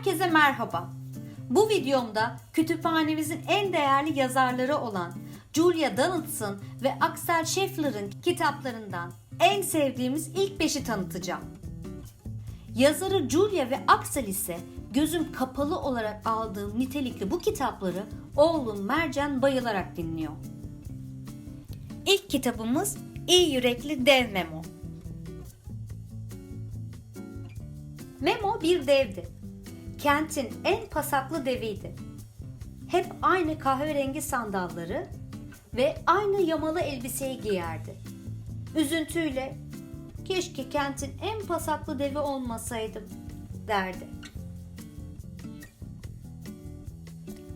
Herkese merhaba. Bu videomda kütüphanemizin en değerli yazarları olan Julia Donaldson ve Axel Scheffler'ın kitaplarından en sevdiğimiz ilk beşi tanıtacağım. Yazarı Julia ve Axel ise gözüm kapalı olarak aldığım nitelikli bu kitapları oğlum Mercan bayılarak dinliyor. İlk kitabımız İyi Yürekli Dev Memo. Memo bir devdi. Kentin en pasaklı deviydi. Hep aynı kahverengi sandalları ve aynı yamalı elbiseyi giyerdi. Üzüntüyle keşke kentin en pasaklı devi olmasaydım derdi.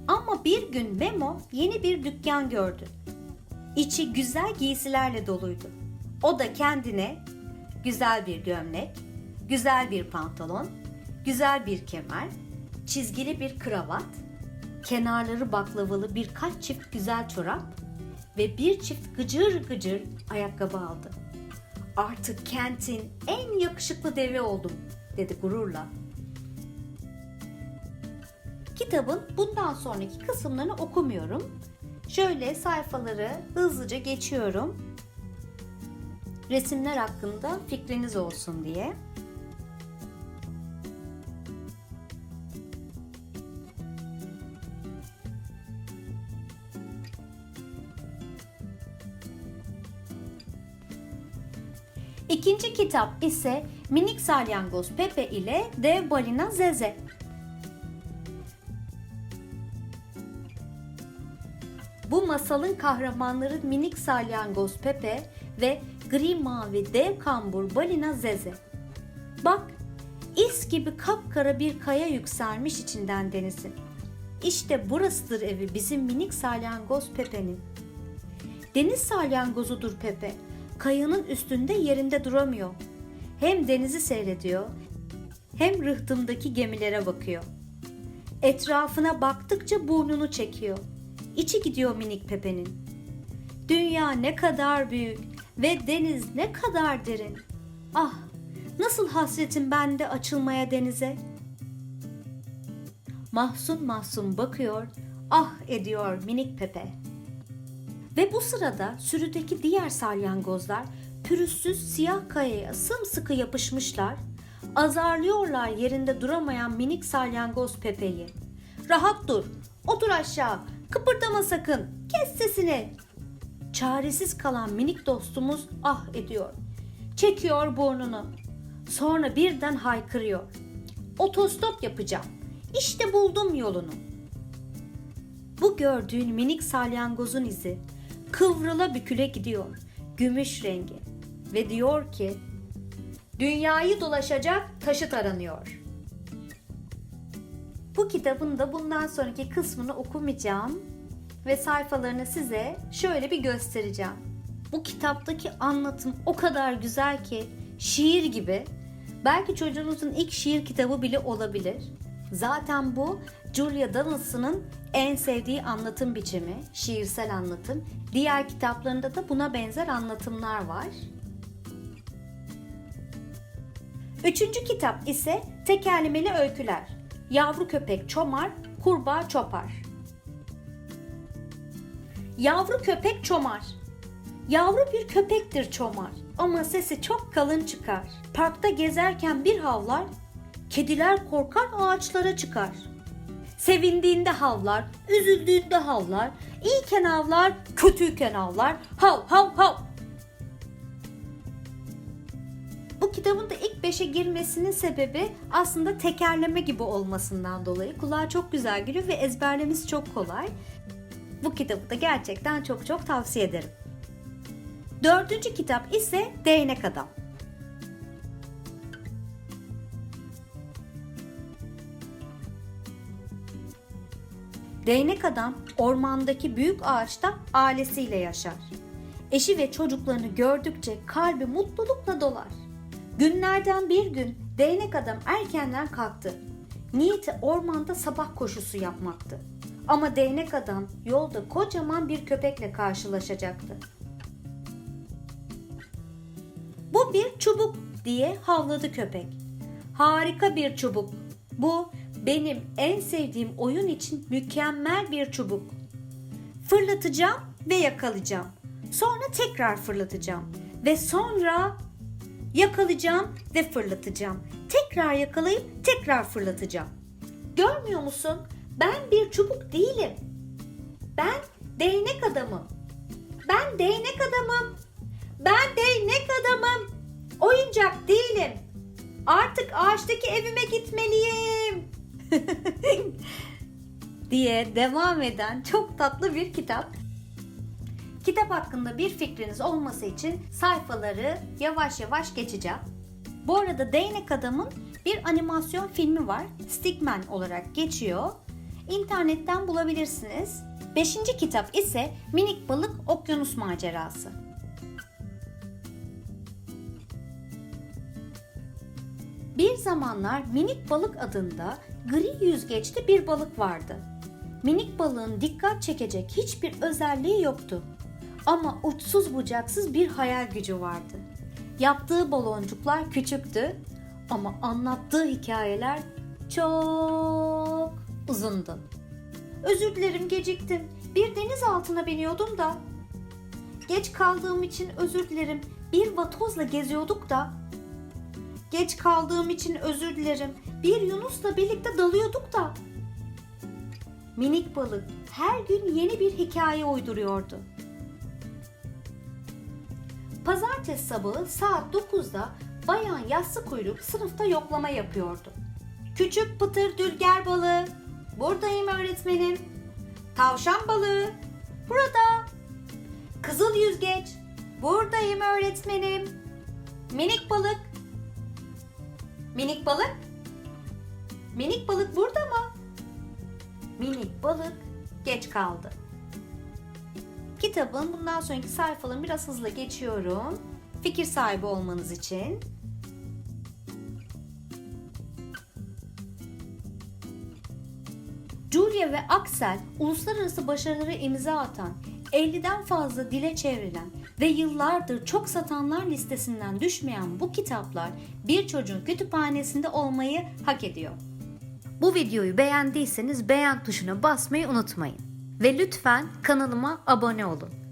Ama bir gün Memo yeni bir dükkan gördü. İçi güzel giysilerle doluydu. O da kendine güzel bir gömlek, güzel bir pantolon, güzel bir kemer, çizgili bir kravat, kenarları baklavalı birkaç çift güzel çorap ve bir çift gıcır gıcır ayakkabı aldı. Artık kentin en yakışıklı devi oldum dedi gururla. Kitabın bundan sonraki kısımlarını okumuyorum. Şöyle sayfaları hızlıca geçiyorum. Resimler hakkında fikriniz olsun diye. İkinci kitap ise Minik Salyangoz Pepe ile Dev Balina Zeze. Bu masalın kahramanları minik salyangoz Pepe ve gri mavi dev kambur balina Zeze. Bak, is gibi kapkara bir kaya yükselmiş içinden denizin. İşte burasıdır evi bizim minik salyangoz Pepe'nin. Deniz salyangozudur Pepe. Kayanın üstünde yerinde duramıyor. Hem denizi seyrediyor, hem rıhtımdaki gemilere bakıyor. Etrafına baktıkça burnunu çekiyor. İçi gidiyor minik Pepe'nin. Dünya ne kadar büyük ve deniz ne kadar derin. Ah, nasıl hasretim bende açılmaya denize. Mahzun mahzun bakıyor, ah ediyor minik Pepe. Ve bu sırada sürüdeki diğer salyangozlar pürüzsüz siyah kayaya sımsıkı yapışmışlar, azarlıyorlar yerinde duramayan minik salyangoz Pepe'yi. Rahat dur, otur aşağı, kıpırdama sakın, kes sesini. Çaresiz kalan minik dostumuz ah ediyor. Çekiyor burnunu. Sonra birden haykırıyor. Otostop yapacağım. İşte buldum yolunu. Bu gördüğün minik salyangozun izi kıvrıla büküle gidiyor. Gümüş rengi. Ve diyor ki dünyayı dolaşacak taşıt aranıyor. Bu kitabın da bundan sonraki kısmını okumayacağım ve sayfalarını size şöyle bir göstereceğim. Bu kitaptaki anlatım o kadar güzel ki şiir gibi. Belki çocuğunuzun ilk şiir kitabı bile olabilir. Zaten bu Julia Donaldson'ın en sevdiği anlatım biçimi, şiirsel anlatım. Diğer kitaplarında da buna benzer anlatımlar var. Üçüncü kitap ise Tekerlemeli Öyküler. Yavru köpek çomar, kurbağa çopar. Yavru köpek çomar. Yavru bir köpektir çomar ama sesi çok kalın çıkar. Parkta gezerken bir havlar, kediler korkar ağaçlara çıkar. Sevindiğinde havlar, üzüldüğünde havlar, iyiyken havlar, kötüyken havlar, hav hav hav. Bu kitabın da ilk beşe girmesinin sebebi aslında tekerleme gibi olmasından dolayı. Kulağa çok güzel geliyor ve ezberlemesi çok kolay. Bu kitabı da gerçekten çok çok tavsiye ederim. Dördüncü kitap ise Değnek Adam. Değnek adam ormandaki büyük ağaçta ailesiyle yaşar. Eşi ve çocuklarını gördükçe kalbi mutlulukla dolar. Günlerden bir gün değnek adam erkenden kalktı. Niyeti ormanda sabah koşusu yapmaktı. Ama değnek adam yolda kocaman bir köpekle karşılaşacaktı. Bu bir çubuk diye havladı köpek. Harika bir çubuk. Bu benim en sevdiğim oyun için mükemmel bir çubuk. Fırlatacağım ve yakalayacağım. Sonra tekrar fırlatacağım ve sonra yakalayacağım ve fırlatacağım. Tekrar yakalayıp tekrar fırlatacağım. Görmüyor musun? Ben bir çubuk değilim. Ben değnek adamım. Ben değnek adamım. Ben değnek adamım. Oyuncak değilim. Artık ağaçtaki evime gitmeliyim. diye devam eden çok tatlı bir kitap. Kitap hakkında bir fikriniz olması için sayfaları yavaş yavaş geçeceğim. Bu arada Değnek Adam'ın bir animasyon filmi var. Stickman olarak geçiyor. İnternetten bulabilirsiniz. Beşinci kitap ise Minik Balık Okyanus Macerası. Bir zamanlar Minik Balık adında gri yüzgeçli bir balık vardı. Minik balığın dikkat çekecek hiçbir özelliği yoktu. Ama uçsuz bucaksız bir hayal gücü vardı. Yaptığı baloncuklar küçüktü ama anlattığı hikayeler çok uzundu. Özür dilerim geciktim. Bir deniz altına biniyordum da. Geç kaldığım için özür dilerim. Bir vatozla geziyorduk da. Geç kaldığım için özür dilerim. Bir Yunus'la birlikte dalıyorduk da. Minik balık her gün yeni bir hikaye uyduruyordu. Pazartesi sabahı saat 9'da Bayan Yassı Kuyruk sınıfta yoklama yapıyordu. Küçük pıtır dülger balığı. Buradayım öğretmenim. Tavşan balığı. Burada. Kızıl yüzgeç. Buradayım öğretmenim. Minik balık. Minik balık. Minik balık burada mı? Minik balık geç kaldı. Kitabın bundan sonraki sayfalarını biraz hızlı geçiyorum. Fikir sahibi olmanız için. Julia ve Axel uluslararası başarılara imza atan, 50'den fazla dile çevrilen ve yıllardır çok satanlar listesinden düşmeyen bu kitaplar bir çocuğun kütüphanesinde olmayı hak ediyor. Bu videoyu beğendiyseniz beğen tuşuna basmayı unutmayın. Ve lütfen kanalıma abone olun.